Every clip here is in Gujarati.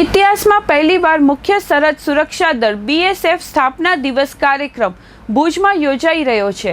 ઇતિહાસમાં પહેલીવાર મુખ્ય સરહદ સુરક્ષા દળ બીએસએફ સ્થાપના દિવસ કાર્યક્રમ ભુજમાં યોજાઈ રહ્યો છે.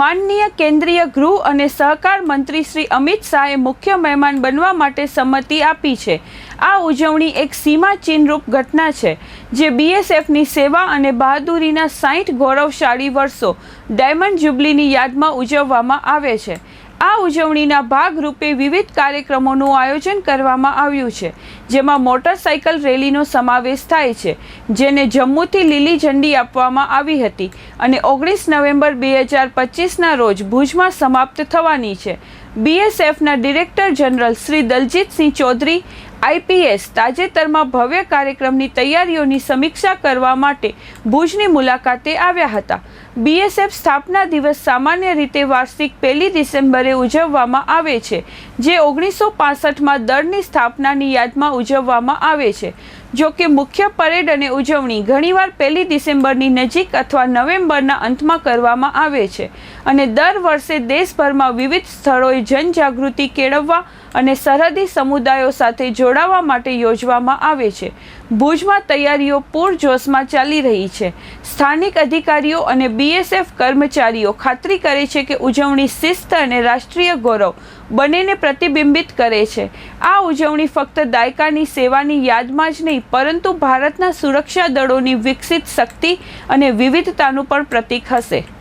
માનનીય કેન્દ્રીય ગૃહ અને સહકાર મંત્રી શ્રી અમિત શાહે મુખ્ય મહેમાન બનવા માટે સંમતિ આપી છે. આ ઉજવણી એક સીમા ચિહ્નરૂપ ઘટના છે, જે બીએસએફની સેવા અને બહાદુરીના સાઠ ગૌરવશાળી વર્ષો ડાયમંડ જ્યુબલીની યાદમાં ઉજવવામાં આવે છે. આ ઉજવણીના ભાગરૂપે વિવિધ કાર્યક્રમોનું આયોજન કરવામાં આવ્યું છે, જેમાં મોટરસાઇકલ રેલીનો સમાવેશ થાય છે, જેને જમ્મુથી લીલી ઝંડી આપવામાં આવી હતી અને ઓગણીસ નવેમ્બર બે હજાર પચીસના રોજ ભુજમાં સમાપ્ત થવાની છે. બીએસએફના director general Shri Daljitsingh Chaudhary, IPS તાજેતરમાં ભવ્ય કાર્યક્રમની તૈયારીઓની સમીક્ષા કરવા માટે ભુજની મુલાકાતે આવ્યા હતા. બીએસએફ સ્થાપના દિવસ સામાન્ય રીતે વાર્ષિક પહેલી ડિસેમ્બરે ઉજવવામાં આવે છે, જે ઓગણીસો પાસઠમાં દળની સ્થાપનાની યાદમાં ઉજવવામાં આવે છે. જો કે મુખ્ય પરેડ અને ઉજવણી ઘણીવાર પહેલી ડિસેમ્બરની નજીક અથવા નવેમ્બરના અંતમાં કરવામાં આવે છે અને દર વર્ષે દેશભરમાં વિવિધ સ્થળોએ જનજાગૃતિ કેળવવા અને સરહદી સમુદાયો સાથે જોડાવા માટે યોજવામાં આવે છે. ભુજમાં તૈયારીઓ પૂરજોશમાં ચાલી રહી છે. સ્થાનિક અધિકારીઓ અને બીએસએફ કર્મચારીઓ ખાતરી કરે છે કે ઉજવણી શિસ્ત અને રાષ્ટ્રીય ગૌરવ બંનેને પ્રતિબિંબિત કરે છે. આ ઉજવણી ફક્ત દાયકાની સેવાની યાદમાં જ નહીં, પરંતુ ભારતના સુરક્ષા દળોની વિકસિત શક્તિ અને વિવિધતાનું પણ પ્રતીક હશે.